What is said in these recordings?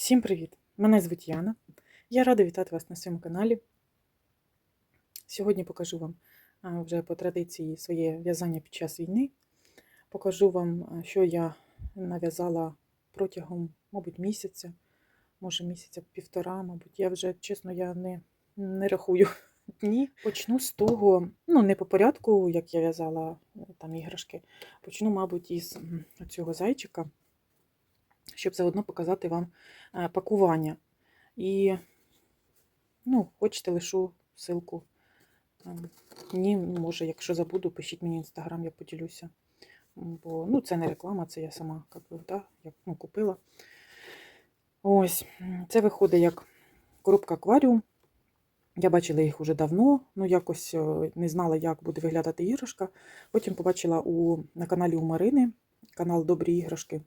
Всім привіт! Мене звуть Яна. Я рада вітати вас на своєму каналі. Сьогодні покажу вам вже по традиції своє в'язання під час війни. Покажу вам, що я нав'язала протягом, мабуть, місяця, може місяця півтора, мабуть. Я вже, чесно, я не, не рахую дні. Почну з того, ну, не по порядку, як я в'язала е, там іграшки. Почну, мабуть, із цього зайчика, щоб заодно показати вам е, пакування. І, ну, хочете, лишу ссылку. Ні, може, якщо забуду, пишіть мені в інстаграм, я поділюся. Бо ну, це не реклама, це я сама як, би, да, як, ну, купила. Ось, це виходить як коробка акваріум. Я бачила їх уже давно, ну якось е, не знала, як буде виглядати іграшка. Потім побачила у, на каналі у Марини канал Добрі іграшки.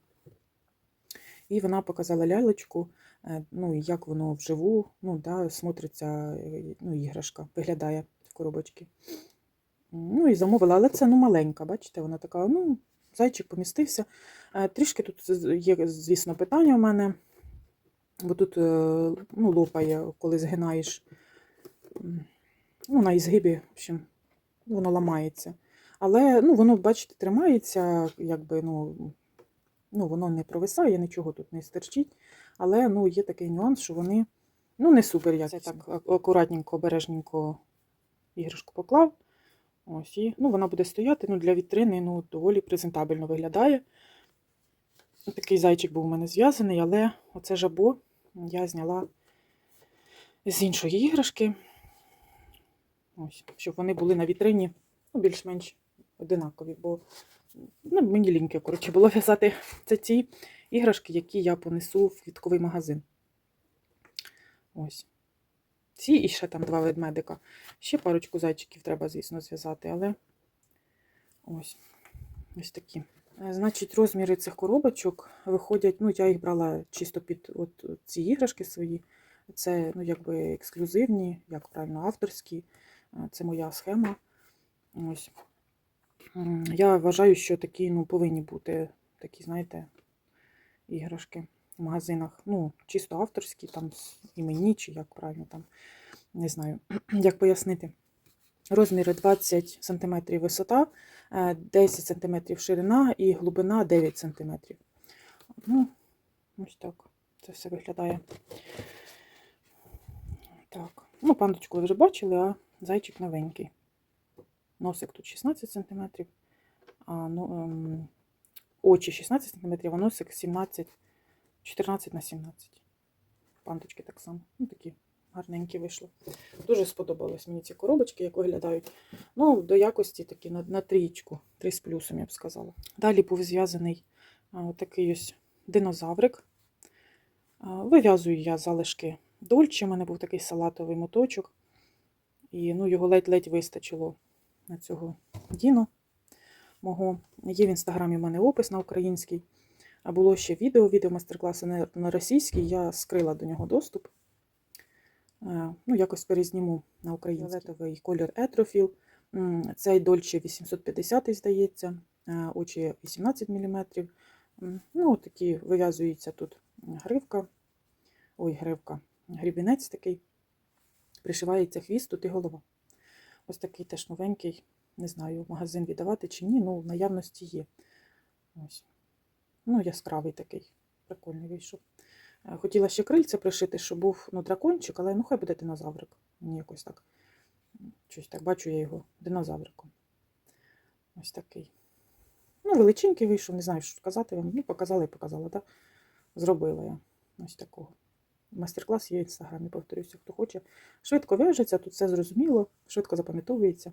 І вона показала лялечку, е, ну як воно вживу, ну, да, смотриться, е, ну, іграшка, виглядає в коробочці. Ну і замовила, але це ну, маленька, бачите, вона така, ну, зайчик помістився. Е, Трішки тут є, звісно, питання у мене, бо тут ну, лопає, коли згинаєш. Ну, на ізгибі, в общем, воно ламається. Але ну, воно, бачите, тримається, якби, ну, ну, воно не провисає, нічого тут не стерчить. Але ну, є такий нюанс, що вони ну, не супер. Це так акуратненько, обережненько іграшку поклав. Ось, і, ну, вона буде стояти ну, для вітрини ну, доволі презентабельно виглядає. Такий зайчик був у мене зв'язаний, але оце жабо я зняла з іншої іграшки. Ось, щоб вони були на вітрині ну, більш-менш одинакові, бо ну, мені ліньки, коротше, було в'язати це ті іграшки, які я понесу в квітковий магазин. Ось. Ці і ще там два ведмедика. Ще парочку зайчиків треба, звісно, зв'язати, але ось ось такі. Е, Значить, розміри цих коробочок виходять, ну, я їх брала чисто під от ці іграшки свої. Це, ну, якби ексклюзивні, як правильно, авторські. Е, Це моя схема. Ось. Я вважаю, що такі ну, повинні бути такі, знаєте, іграшки в магазинах. Ну, чисто авторські, там імені, чи як правильно там, не знаю, як пояснити. Розміри 20 см висота, е, 10 см ширина і глибина 9 см. Ну, ось так це все виглядає. Так. Ну, пандочку ви вже бачили, а зайчик новенький. Носик тут 16 см, а ну, очі 16 см, а носик 17, 14 на 17. Пандочки так само. Ну, такі гарненькі вийшли. Дуже сподобались мені ці коробочки, як виглядають. Ну, до якості такі на, на трієчку, три з плюсом, я б сказала. Далі був зв'язаний такий ось динозаврик. Вив'язую я залишки дольче. У мене був такий салатовий моточок. І ну, його ледь-ледь вистачило на цього Діно мого. Є в інстаграмі в мене опис на український. А було ще відео, відео майстер-класи на, російській. Я скрила до нього доступ. Ну, якось перезніму на український. Фіолетовий колір Етрофіл. Цей дольче 850, здається, очі 18 мм. Ну, такі вив'язується тут гривка. Ой, гривка. Грібінець такий. Пришивається хвіст, тут і голова. Ось такий теж новенький. Не знаю, в магазин віддавати чи ні, ну в наявності є. Ось. Ну, яскравий такий. Прикольний вийшов. Е, Хотіла ще крильця пришити, щоб був ну, дракончик, але ну хай буде динозаврик. Мені якось так. Щось так бачу я його динозавриком. Ось такий. Ну, величенький вийшов, не знаю, що сказати вам. Ну, показала і показала, так? Зробила я ось такого. Майстер-клас є в інстаграмі, повторюся, хто хоче. Швидко в'яжеться, тут все зрозуміло, швидко запам'ятовується.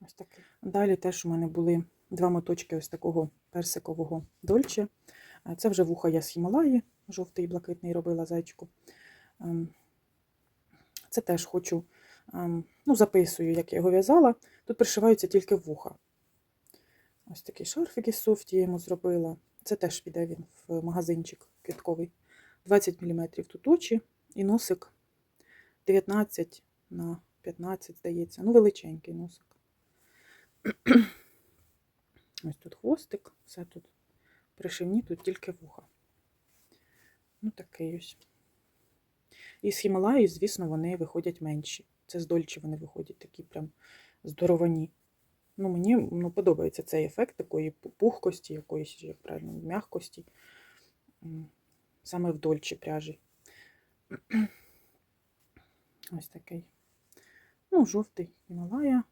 Ось таке. Далі теж у мене були два моточки ось такого персикового дольче. Це вже вуха я з Хімалаї, жовтий і блакитний робила зайчику. Ем, Це теж хочу, ем, ну, записую, як я його в'язала. Тут пришиваються тільки вуха. Ось такий шарфик із софті я йому зробила. Це теж піде він в магазинчик квітковий. 20 мм тут очі і носик 19 на 15, здається. Ну, величенький носик. Ось тут хвостик, все тут пришивні, тут тільки вуха. Ну, такий ось. І з Хімалаї, звісно, вони виходять менші. Це з Дольче вони виходять такі прям здоровані. Ну, мені ну, подобається цей ефект такої пухкості, якоїсь, як правильно, м'якості. Саме в Дольче пряжі. Ось такий. Ну, жовтий Хімалая,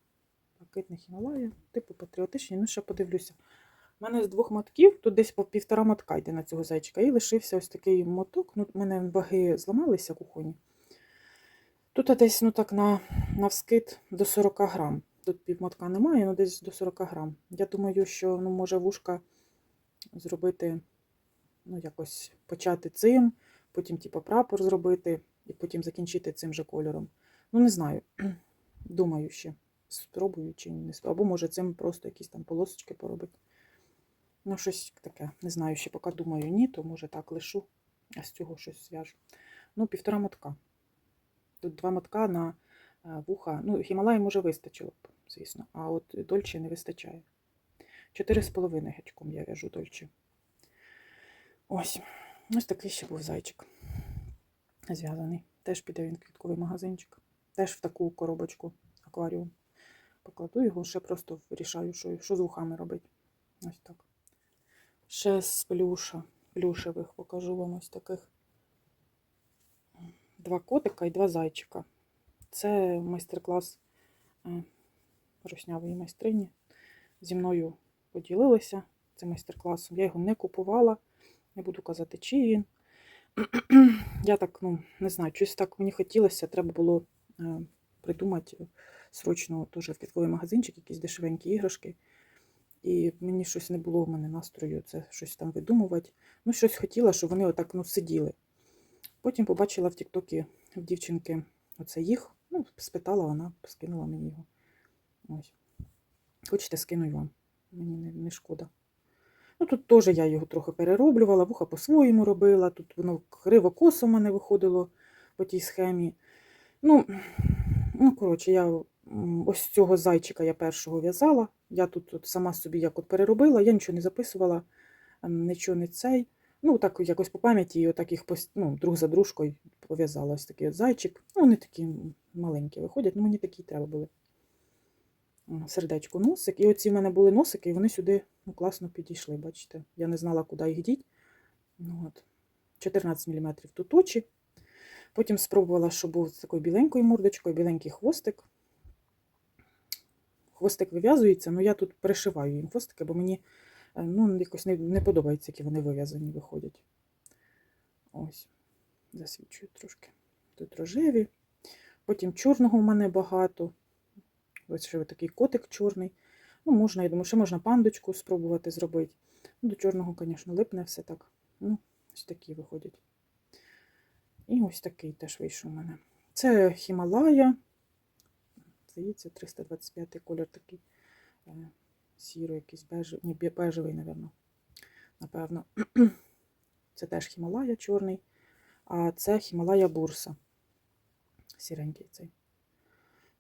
блакитний Хімалая, типу патріотичний. Ну, ще подивлюся. У мене з двох мотків, тут десь по півтора мотка йде на цього зайчика. І лишився ось такий моток. Ну, у мене ваги зламалися кухоні. Тут десь ну, так на, на вскид до 40 грам. Тут півмотка немає, ну десь до 40 грам. Я думаю, що ну, може вушка зробити, ну, якось почати цим, потім типу, прапор зробити і потім закінчити цим же кольором. Ну, не знаю. Думаю ще. Спробую чи не спробую. Або може цим просто якісь там полосочки поробити. Ну, щось таке. Не знаю, ще поки думаю, ні, то може так лишу, а з цього щось зв'яжу. Ну, півтора мотка. Тут два мотка на е, вуха. Ну, Гімалаї може вистачило б, звісно, а от дольче не вистачає. Чотири з половиною гачком я в'яжу дольче. Ось. Ось такий ще був зайчик. Зв'язаний. Теж піде він квітковий магазинчик. Теж в таку коробочку акваріум. Покладу його, ще просто вирішаю, що, що з вухами робити. Ось так. Ще з плюша, плюшевих покажу вам ось таких. Два котика і два зайчика. Це майстер-клас е, руснявої майстрині. Зі мною поділилися цим майстер-класом. Я його не купувала, не буду казати, чий він. Я так, ну, не знаю, щось так мені хотілося, треба було е, придумати срочно теж в квітковий магазинчик, якісь дешевенькі іграшки. І мені щось не було в мене настрою це щось там видумувати. Ну, щось хотіла, щоб вони отак ну, сиділи. Потім побачила в Тіктокі в дівчинки оце їх. Ну, спитала вона, скинула мені його. Ось. Хочете, скину вам. Мені не, не шкода. Ну, тут теж я його трохи перероблювала, вуха по-своєму робила. Тут воно криво косо в мене виходило по тій схемі. Ну, ну коротше, я ось цього зайчика я першого в'язала. Я тут от сама собі як от переробила, я нічого не записувала, нічого не цей. Ну, так якось по пам'яті, і отак їх ну, друг за дружкою пов'язала. Ось такий от зайчик. Ну, вони такі маленькі виходять, ну мені такі треба були. Сердечко, носик. І оці в мене були носики, і вони сюди ну, класно підійшли, бачите. Я не знала, куди їх діть. Ну, от. 14 мм тут очі. Потім спробувала, щоб був з такою біленькою мордочкою, біленький хвостик. Хвостик вив'язується, але я тут перешиваю їм хвостики, бо мені е, ну, якось не, не подобається, які вони вив'язані виходять. Ось, засвічую трошки. Тут рожеві. Потім чорного в мене багато. Ось ще такий котик чорний. Ну, можна, я думаю, ще можна пандочку спробувати зробити. Ну, до чорного, звісно, липне все так. Ну, ось такі виходять. І ось такий теж вийшов у мене. Це Хімалая. Здається, 325 колір такий. е, Сіро, якийсь бежевий. Ні, бежевий, напевно. Напевно. Це теж Хімалая чорний. А це Хімалая бурса. Сіренький цей.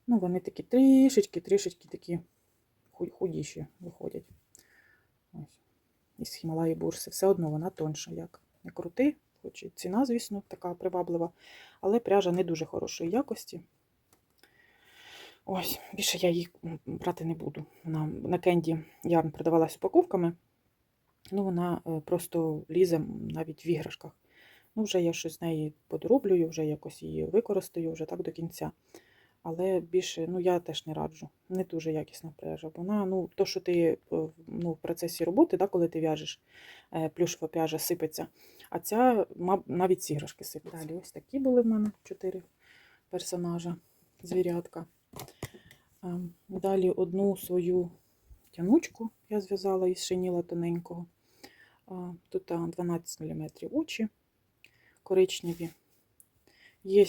Ну, вони такі трішечки, трішечки такі худіші виходять. Ось. Із Хімалаї бурси. Все одно вона тонша, як не крути. Хоч і ціна, звісно, така приваблива, але пряжа не дуже хорошої якості. Ось, більше я її брати не буду. Вона на кенді ярн продавалась упаковками. Ну, вона е, просто лізе навіть в іграшках. Ну, вже я щось з неї подороблюю, вже якось її використаю вже так до кінця. Але більше, ну я теж не раджу. Не дуже якісна пряжа. Вона, ну, то, що ти е, ну, в процесі роботи, да, коли ти в'яжеш, е, плюшева пряжа сипеться. А ця навіть з іграшки сипеться. Далі ось такі були в мене чотири персонажа, звірятка. Далі одну свою тянучку я зв'язала із шиніла тоненького. Тут 12 мм очі коричневі. Є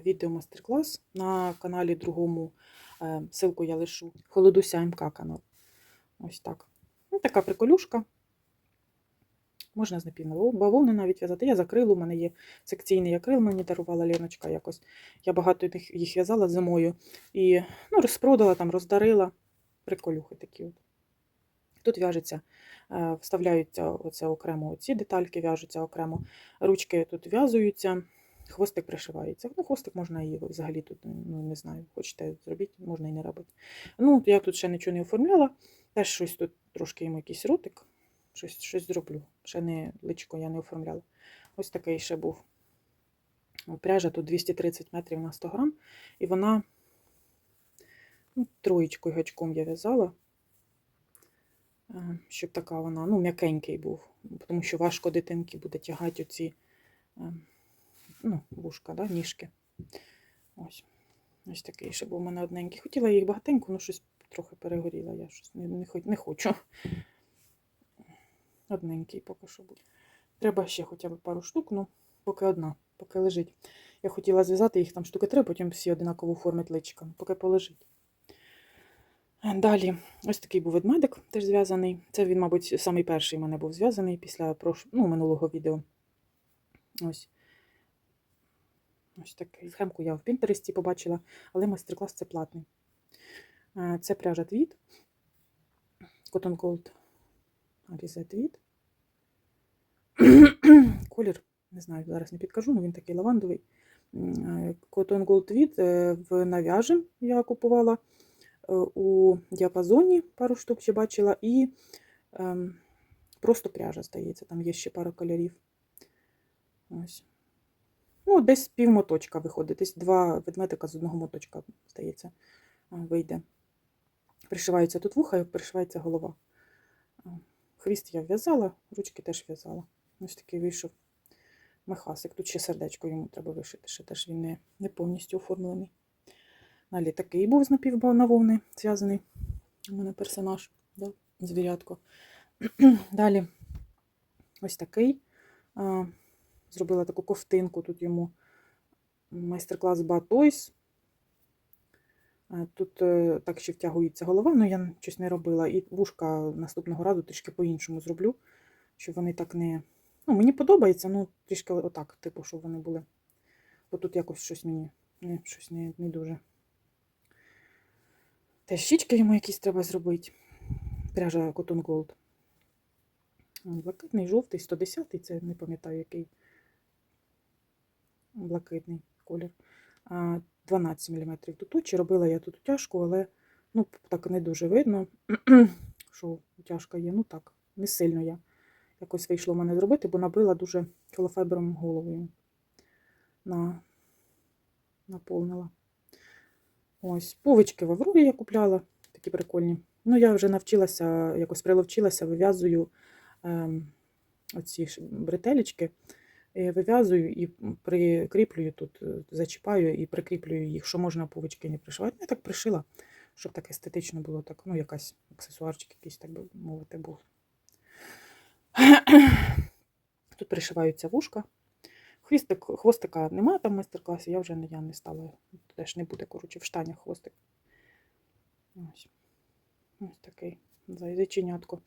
відео мастер-клас на каналі другому. е, Ссылку я лишу. Холодуся МК канал. Ось так. Ну, така приколюшка. Можна з бавовни навіть в'язати. Я закрила, у мене є секційний акрил, мені дарувала Леночка якось. Я багато їх- їх в'язала зимою. І ну, розпродала, там, роздарила. Приколюхи такі от. Тут в'яжеться, е, вставляються оце окремо ці детальки, в'яжуться окремо, ручки тут в'язуються, хвостик пришивається. Ну, хвостик можна і взагалі тут, ну не знаю, хочете зробити, можна і не робити. Ну, я тут ще нічого не оформляла, теж щось тут трошки йому якийсь ротик, щось, щось зроблю. Ще не личко я не оформляла. Ось такий ще був. Пряжа тут 230 метрів на 100 грам, і вона ну, троєчкою гачком я в'язала, е, щоб така вона, ну, м'якенький був, тому що важко дитинки буде тягати оці е, ну, вушка, да, ніжки. Ось. Ось такий ще був у мене одненький. Хотіла їх багатенько, але щось трохи перегоріла. Я щось не, не, не хочу. Одненький поки що буде. Треба ще хоча б пару штук, ну, поки одна, поки лежить. Я хотіла зв'язати їх там штуки три, потім всі одинаково оформити личиком, поки полежить. Далі, ось такий був ведмедик, теж зв'язаний. Це він, мабуть, самий перший в мене був зв'язаний після прош... ну, минулого відео. Ось. Ось такий. Схемку я в Пінтересті побачила, але майстер-клас це платний. Це пряжа твіт. Cotton Gold Alize твіт. Колір, не знаю, зараз не підкажу, але він такий лавандовий. Cotton Gold Tweed е, в навяжем я купувала е, у діапазоні пару штук ще бачила, і ем, просто пряжа, здається, там є ще пара кольорів. Ось. Ну, десь пів моточка виходить, десь два ведмедика з одного моточка, здається, вийде. Пришиваються тут вуха і пришивається голова. Хвіст я в'язала, ручки теж в'язала. Ось такий вийшов мехасик. Тут ще сердечко йому треба вишити, ще теж він не, не повністю оформлений. Далі такий був з напівнавовни зв'язаний. У мене персонаж, да? звірятко. Далі ось такий. Зробила таку ковтинку, тут йому майстер-клас Батойс. Тут е, так ще втягується голова, але я щось не робила. І вушка наступного разу трішки по-іншому зроблю, щоб вони так не. Ну, мені подобається, ну трішки отак, типу, щоб вони були. Бо тут якось щось мені не, щось не, не дуже. Теж щічки йому якісь треба зробити. Пряжа Cotton Gold. Блакитний, жовтий, 110-й, це не пам'ятаю який. Блакитний колір. 12 мм тут очі. Робила я тут утяжку, але ну, так не дуже видно, що утяжка є. Ну так, не сильно я якось вийшло в мене зробити, бо набила дуже холофайбером головою. На, наповнила. Ось, пувички в Аврорі я купляла, такі прикольні. Ну, я вже навчилася, якось приловчилася, вив'язую ем, оці бретелечки. Е, Вив'язую і прикріплюю тут, е, зачіпаю і прикріплюю їх, що можна пувички не пришивати. Я так пришила, щоб так естетично було, так, ну, якась аксесуарчик якийсь, так би мовити, був. Тут пришиваються вушка. Хвістик, хвостика немає там в майстер-класі, я вже не, я не стала, теж не буде, коротше, в штанях хвостик. Ось, ось такий зайченятко.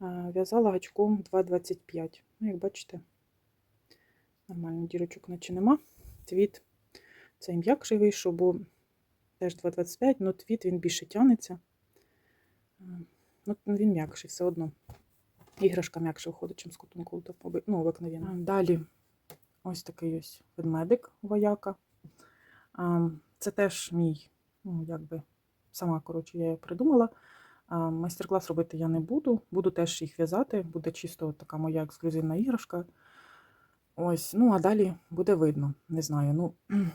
В'язала гачком 2,25. Ну, як бачите, нормально дірочок наче нема. Твіт цей м'якший вийшов, бо теж 2,25, але твіт він більше тягнеться. Ну, він м'якший все одно. Іграшка м'якше виходить, чим з кутунку, ну, обикновенно. Далі ось такий ось ведмедик вояка. Це теж мій, ну, якби, сама, коротше, я придумала. Майстер-клас робити я не буду. Буду теж їх в'язати. Буде чисто така моя ексклюзивна іграшка. Ось, ну, а далі буде видно. Не знаю. Ну,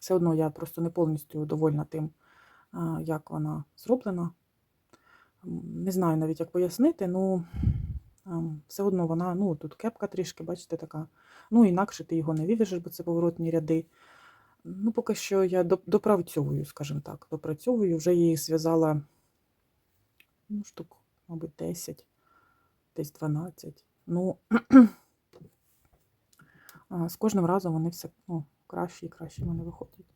все одно я просто не повністю довольна тим, як вона зроблена. Не знаю навіть, як пояснити, ну ем, все одно вона, ну, тут кепка трішки, бачите, така. Ну, інакше ти його не вивіжеш, бо це поворотні ряди. Ну, поки що я допрацьовую, скажімо так, допрацьовую. Вже її зв'язала, ну, штук, мабуть, 10, десь 12. Ну, з кожним разом вони все ну, краще і краще в мене виходять.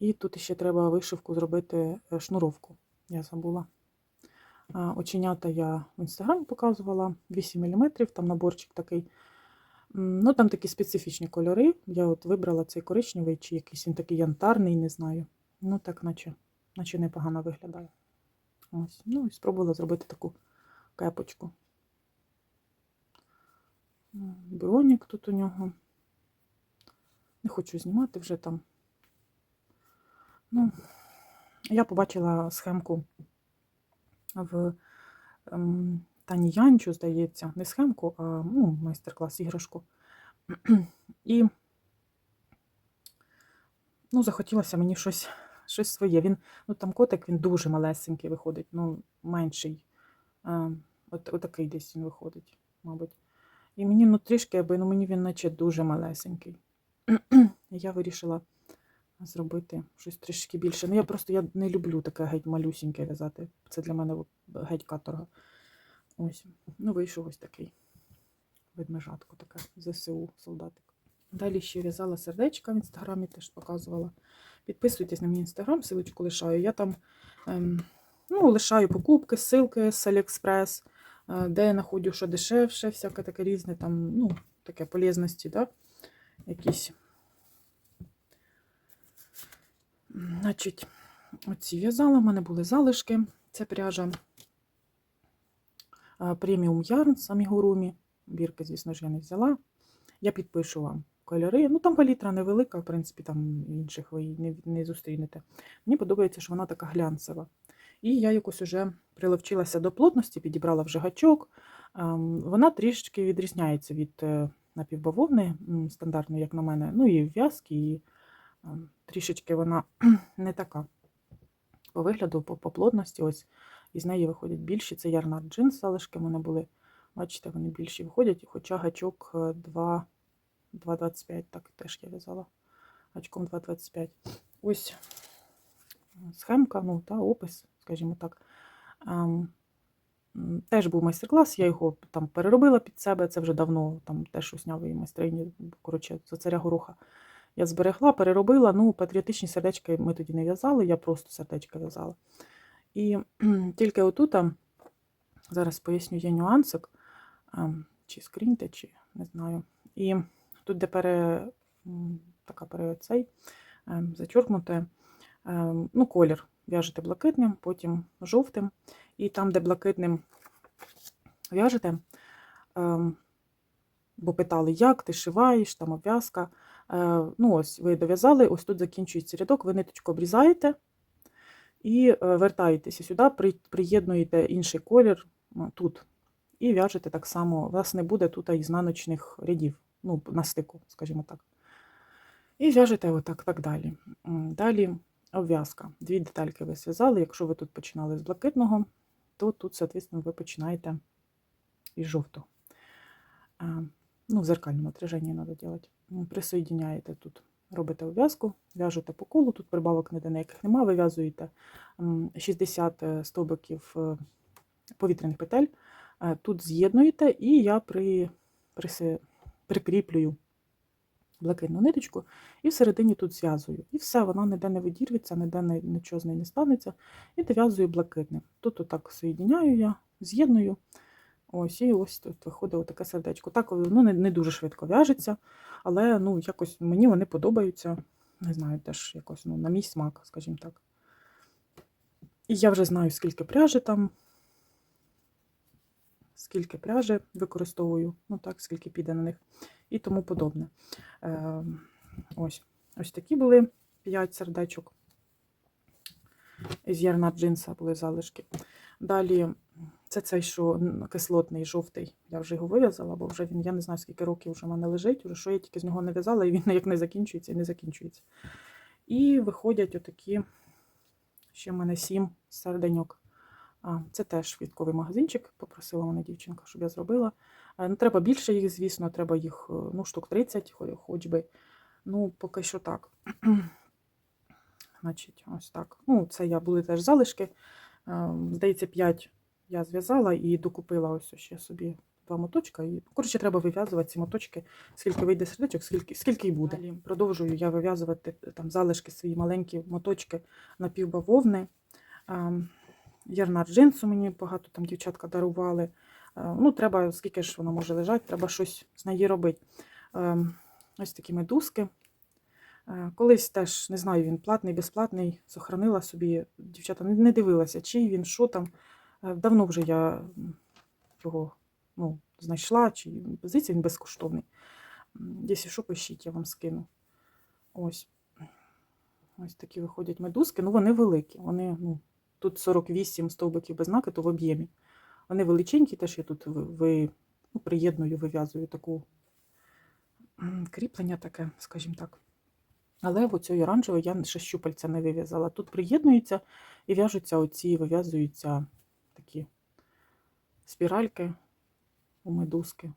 І тут ще треба вишивку зробити е, шнуровку. Я забула. Оченята я в інстаграмі показувала 8 мм, там наборчик такий. Ну, там такі специфічні кольори. Я от вибрала цей коричневий, чи якийсь він такий янтарний, не знаю. Ну, так, наче наче непогано виглядає. Ось. Ну і спробувала зробити таку кепочку. М, Біонік тут у нього. Не хочу знімати вже там. Ну, я побачила схемку в ем, Тані Янчу, здається, не схемку, а ну, майстер-клас іграшку. І ну, захотілося мені щось, щось своє. Він, ну, там котик він дуже малесенький виходить, ну, менший. А, от, отакий десь він виходить, мабуть. І мені ну, трішки, аби ну, мені він наче дуже малесенький. Я вирішила зробити щось трішки більше. Ну, я просто я не люблю таке геть малюсіньке в'язати. Це для мене геть каторга. Ось. Ну, вийшов ось такий ведмежатко, таке ЗСУ солдатик. Далі ще в'язала сердечка в інстаграмі, теж показувала. Підписуйтесь на мій інстаграм, силочку лишаю. Я там ем, ну, лишаю покупки, ссылки з е, де я знаходжу, що дешевше, всяке таке різне, там, ну, таке полезності, да? якісь. Значить, оці в'язала, в мене були залишки. Це пряжа преміум ярн з амігурумі. Бірки, звісно ж, я не взяла. Я підпишу вам кольори. Ну, там палітра невелика, в принципі, там інших ви не, не зустрінете. Мені подобається, що вона така глянцева. І я якось уже приловчилася до плотності, підібрала вже гачок. Ем, Вона трішки відрізняється від е, напівбавовни, стандартної, як на мене. Ну і в'язки, і ем, трішечки вона не така. По вигляду, по, по плотності, ось із неї виходять більші. Це ярнар джинс, залишки в мене були. Бачите, вони більші виходять, хоча гачок е, 2, 2,25, так теж я в'язала гачком 2,25. Ось схемка, ну та опис, скажімо так. Ем, Теж був майстер-клас, я його там переробила під себе. Це вже давно там теж у снявої майстрині, коротше, за царя гороха. Я зберегла, переробила. Ну, патріотичні сердечки ми тоді не в'язали, я просто сердечка в'язала. І тільки отут, зараз поясню, є нюансик, чи скріньте, чи не знаю. І тут, де пере, така пере цей, ем, зачеркнуте, ем, ну, колір в'яжете блакитним, потім жовтим. І там, де блакитним в'яжете, ем, бо питали, як ти шиваєш, там обв'язка. Е, Ну, ось ви дов'язали, ось тут закінчується рядок, ви ниточку обрізаєте і е, вертаєтеся сюди, приєднуєте інший колір ну, тут. І в'яжете так само. У вас не буде тут ізнаночних рядів, ну, на стику, скажімо так. І в'яжете отак так далі. Далі обв'язка. Дві детальки ви зв'язали. Якщо ви тут починали з блакитного, то тут, соответственно, ви починаєте із жовтого. Ну, в зеркальному отраженні треба робити. М, Присоєдиняєте тут, робите обв'язку, в'яжете по колу, тут прибавок ніде ніяких нема, вив'язуєте 60 е, стовбиків е, повітряних петель. Е, Тут з'єднуєте, і я при, приси, прикріплюю блакитну ниточку і всередині тут зв'язую. І все, вона ніде не видірветься, ніде не- нічого з нею не станеться. І дов'язую блакитним. Тут отак соєдиняю я, з'єдную. Ось, і ось тут виходить таке сердечко. Так, ну, не, не дуже швидко в'яжеться, але ну, якось мені вони подобаються. Не знаю, теж якось ну, на мій смак, скажімо так. І я вже знаю, скільки пряжі там, скільки пряжі використовую, ну так, скільки піде на них і тому подобне. Е, ось. ось такі були 5 сердечок. З ярна джинса були залишки. Далі це цей, що кислотний, жовтий. Я вже його вив'язала, бо вже він, я не знаю, скільки років вже в мене лежить, вже що я тільки з нього не в'язала, і він як не закінчується і не закінчується. І виходять отакі, ще в мене сім серденьок. Це теж квітковий магазинчик. Попросила мене дівчинка, щоб я зробила. Е, Ну, треба більше їх, звісно, треба їх е, ну, штук 30, хоч би. Ну, поки що так. Значить, ось так. Ну, це я були теж залишки. Е, Здається, 5 я зв'язала і докупила ось ще собі два моточка. І, коротше, треба вив'язувати ці моточки, скільки вийде сердечок, скільки, скільки й буде. Далі продовжую я вив'язувати там залишки свої маленькі моточки напівбавовни. Ем, Ярнар джинсу мені багато там дівчатка дарували. Е, Ну, треба, скільки ж воно може лежати, треба щось з неї робити. Ем, Ось такі медузки. Е, Колись теж, не знаю, він платний, безплатний, сохранила собі, дівчата, не- дивилася, чий він, що там. Е, Давно вже я його ну, знайшла, чи здається, він безкоштовний. Якщо що, пишіть, я вам скину. Ось. Ось такі виходять медузки. Ну, вони великі. Вони, ну, тут 48 стовбиків без накиду в об'ємі. Вони величенькі, теж я тут ви, ну, приєдную, вив'язую таку кріплення таке, скажімо так. Але в оцій оранжевої я ще щупальця не вив'язала. Тут приєднуються і в'яжуться оці, вив'язуються такі спіральки у медузки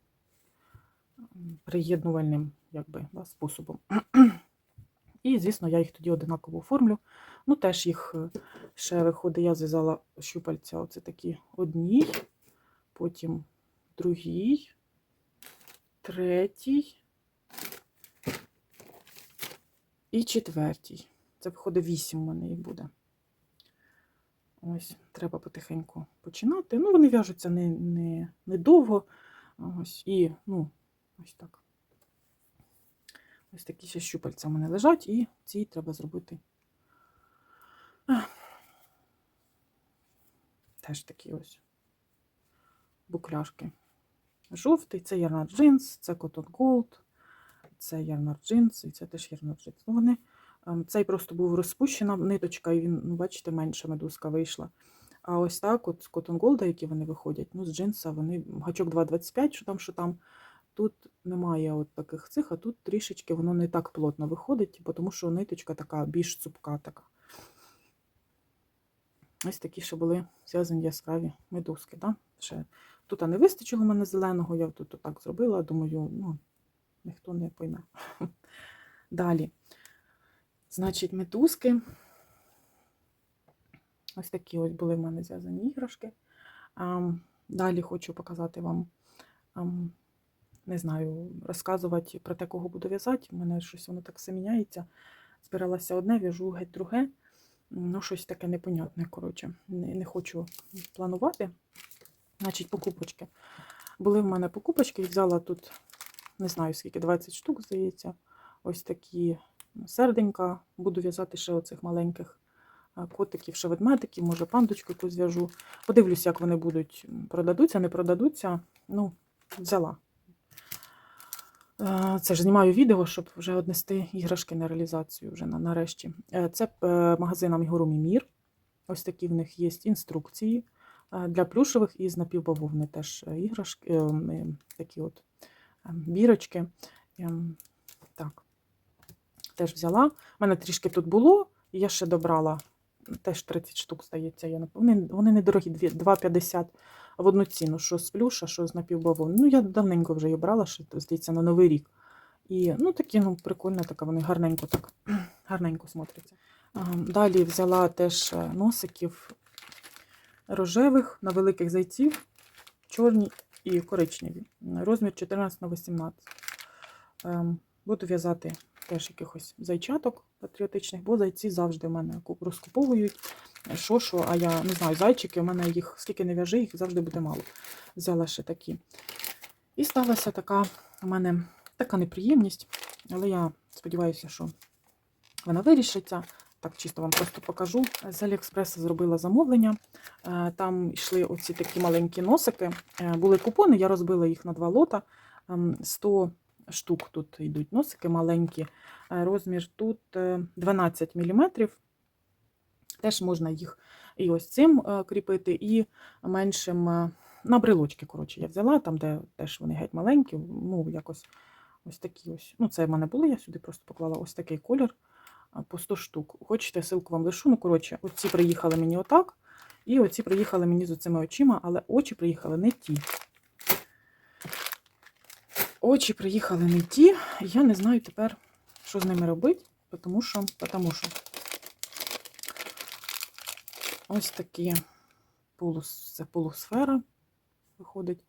приєднувальним якби, да, способом. І, звісно, я їх тоді одинаково оформлю. Ну, теж їх е, ще виходить, я зв'язала щупальця, оце такі одній, потім другій, третій і четвертій. Це виходить вісім у мене їх буде. Ось, треба потихеньку починати. Ну, вони в'яжуться не, не, не. Ось, і, ну, ось так. Ось такі ще щупальця в мене лежать, і ці треба зробити. Теж такі ось букляшки. Жовтий, це Ярнар Джинс, це Cotton Gold, це Ярнар Джинс, і це теж Ярнар Джинс. Ну, вони, ем, цей просто був розпущена ниточка, і він, ну, бачите, менша медузка вийшла. А ось так, от з Cotton Gold, які вони виходять, ну, з джинса, вони гачок 2,25, що там, що там. Тут немає от таких цих, а тут трішечки воно не так плотно виходить, тому що ниточка така більш цупка така. Ось такі ще були зв'язані яскраві медузки. Да? Ще тут не вистачило мене зеленого, я тут отак зробила, думаю, ну, ніхто не пойме. Далі. Значить, медузки. Ось такі ось були в мене зв'язані іграшки. Далі хочу показати вам. не знаю, розказувати про те, кого буду в'язати. У мене щось воно так все міняється. Збиралася одне, в'яжу геть друге. Ну, щось таке непонятне, коротше. Не, не хочу планувати. Значить, покупочки. Були в мене покупочки, взяла тут, не знаю скільки, 20 штук, здається. Ось такі серденька. Буду в'язати ще оцих маленьких котиків, ще ведмедиків, може пандочку якусь зв'яжу. Подивлюсь, як вони будуть продадуться, не продадуться. Ну, взяла. Е, Це ж знімаю відео, щоб вже однести іграшки на реалізацію вже на, нарешті. Е, Це е, магазин Амігурумі Мір. Ось такі в них є інструкції для плюшевих і з напівбавовни теж іграшки, такі от е, бірочки. Ем, Так, теж взяла. У мене трішки тут було, я ще добрала теж 30 штук, здається. Я, нап- вони, вони недорогі, 2,50 в одну ціну, що з плюша, що з напівбавовни. Ну, я давненько вже її брала, ще, здається, на Новий рік. І ну, такі, ну, прикольно, така, вони гарненько так, гарненько смотряться. Далі взяла теж е, носиків рожевих на великих зайців, чорні і коричневі. Розмір 14 на 18. Ем, Буду в'язати теж якихось зайчаток патріотичних, бо зайці завжди в мене розкуповують. Що, що, а я не знаю, зайчики, у мене їх скільки не в'яжи, їх завжди буде мало. Взяла ще такі. І сталася така у мене така неприємність, але я сподіваюся, що вона вирішиться. Так, чисто вам просто покажу. З Аліекспреса зробила замовлення. Е, Там йшли оці такі маленькі носики. Е, Були купони, я розбила їх на два лота. Ем, 100 штук тут йдуть носики маленькі. Е, Розмір тут е, 12 мм. Теж можна їх і ось цим е, кріпити, і меншим е, на брелочки. Коротше, я взяла, там, де теж вони геть маленькі, ну, якось ось такі ось. Ну, це в мене були, я сюди просто поклала ось такий колір по 100 штук. Хочете, ссылку вам лишу. Ну, коротше, оці приїхали мені отак, і оці приїхали мені з оцими очима, але очі приїхали не ті. Очі приїхали не ті. Я не знаю тепер, що з ними робити, тому що, тому що ось такі полус, це полусфера виходить.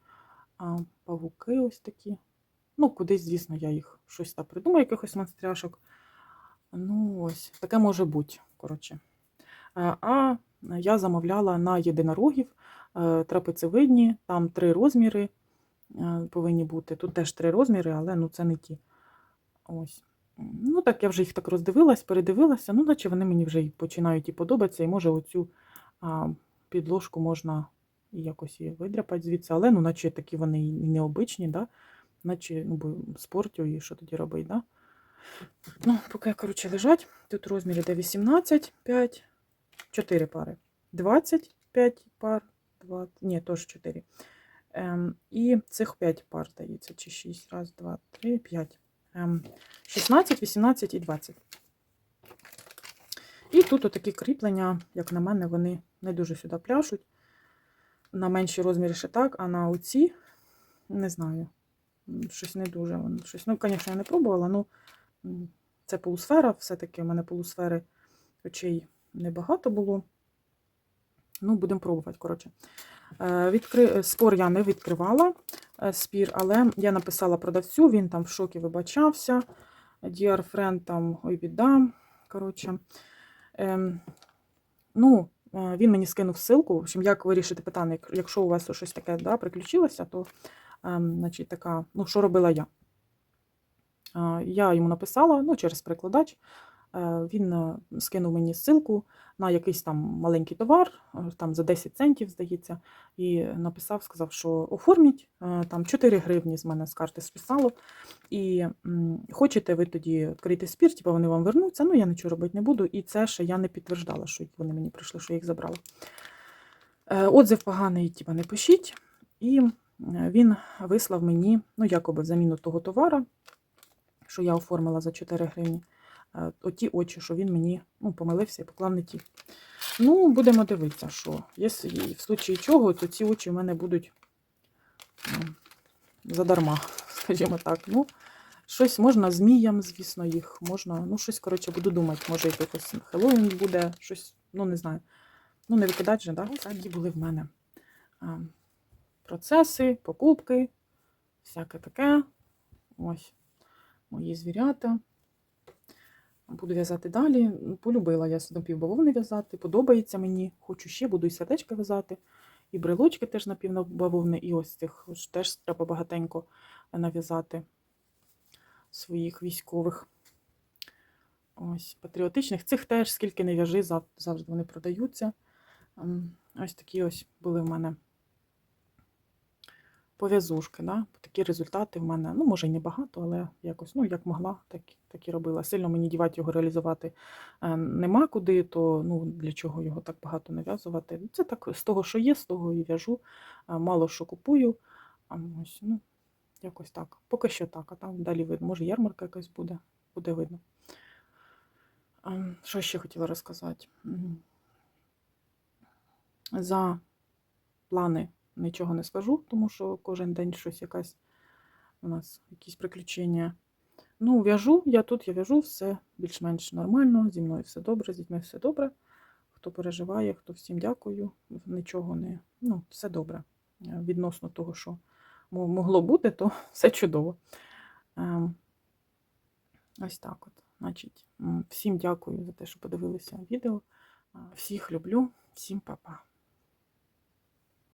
А павуки ось такі. Ну, кудись, звісно, я їх щось там придумаю, якихось монстряшок. Ну, ось, таке може бути, коротше. А, а я замовляла на єдинорогів е, трапецевидні, там три розміри е, повинні бути. Тут теж три розміри, але ну, це не ті. Ось. Ну, так, я вже їх так роздивилась, передивилася, ну, наче вони мені вже починають і подобатися, і може оцю а, підложку можна якось і видряпати звідси, але ну, наче такі вони і необичні, да? наче ну, спортю і що тоді робить, да? Ну, поки, коротше, лежать. Тут розмір іде 18, 5, 4 пари. 25 пар, 20, ні, теж 4. Ем, і цих 5 пар здається, чи 6, раз, два, три, 5. Ем, 16, 18 і 20. І тут отакі кріплення, як на мене, вони не дуже сюди пляшуть. На менші розміри ще так, а на оці, не знаю, щось не дуже. Щось, ну, звісно, я не пробувала, ну це полусфера, все-таки у мене полусфери очей небагато було. Ну, будемо пробувати, коротше. Е, Відкри... Спор я не відкривала е, спір, але я написала продавцю, він там в шокі вибачався. Dear friend там ой біда. Коротше. Ем, ну, е, він мені скинув ссылку. В общем, як вирішити питання, якщо у вас щось таке да, приключилося, то ем, значить, така, ну, що робила я? Е, Я йому написала ну, через перекладач. Е, Він е, скинув мені ссылку на якийсь там маленький товар, е, там за 10 центів, здається, і написав, сказав, що оформіть там 4 гривні з мене з карти списало. І хочете ви тоді відкрити спір, типу вони вам вернуться. Ну, я нічого робити не буду. І це ще я не підтверждала, що вони мені прийшли, що я їх забрала. Отзив поганий, типу, не пишіть. І він вислав мені, ну, якоби в заміну того товара, що я оформила за 4 гривні. Е, Оті очі, що він мені ну, помилився і поклав не ті. Ну, будемо дивитися, що якщо в случаї чого, то ці очі в мене будуть м, задарма, скажімо так. Ну, щось можна зміям, звісно, їх можна. Ну, щось, коротше, буду думати, може якийсь Хеллоуін буде, щось, ну не знаю. Ну, не викидати же, так? Такі були в мене а, процеси, покупки, всяке таке. Ось мої звірята. Буду в'язати далі. Полюбила я напівбавовни в'язати, подобається мені. Хочу ще, буду і сердечка в'язати, і брелочки теж напівбавовни, і ось цих теж треба багатенько нав'язати своїх військових. Ось, патріотичних. Цих теж скільки не в'яжи, завжди вони продаються. Ось такі ось були в мене пов'язушки. Да? Такі результати в мене, ну, може, не багато, але якось, ну, як могла, так, так і робила. Сильно мені дівати його реалізувати е, нема куди, то ну, для чого його так багато нав'язувати. Це так з того, що є, з того і в'яжу. Е, Мало що купую. Ось, ну, якось так. Поки що так, а там далі видно. Може, ярмарка якась буде, буде видно. Що ще хотіла розказати? За плани нічого не скажу, тому що кожен день щось якась у нас якісь приключення. Ну, в'яжу, я тут, я в'яжу, все більш-менш нормально, зі мною все добре, з дітьми все добре. Хто переживає, хто всім дякую, нічого не. Ну, все добре. Е, Відносно того, що могло бути, то все чудово. Ем, Ось так от. Значить, всім дякую за те, що подивилися відео. Е, Всіх люблю, всім па-па.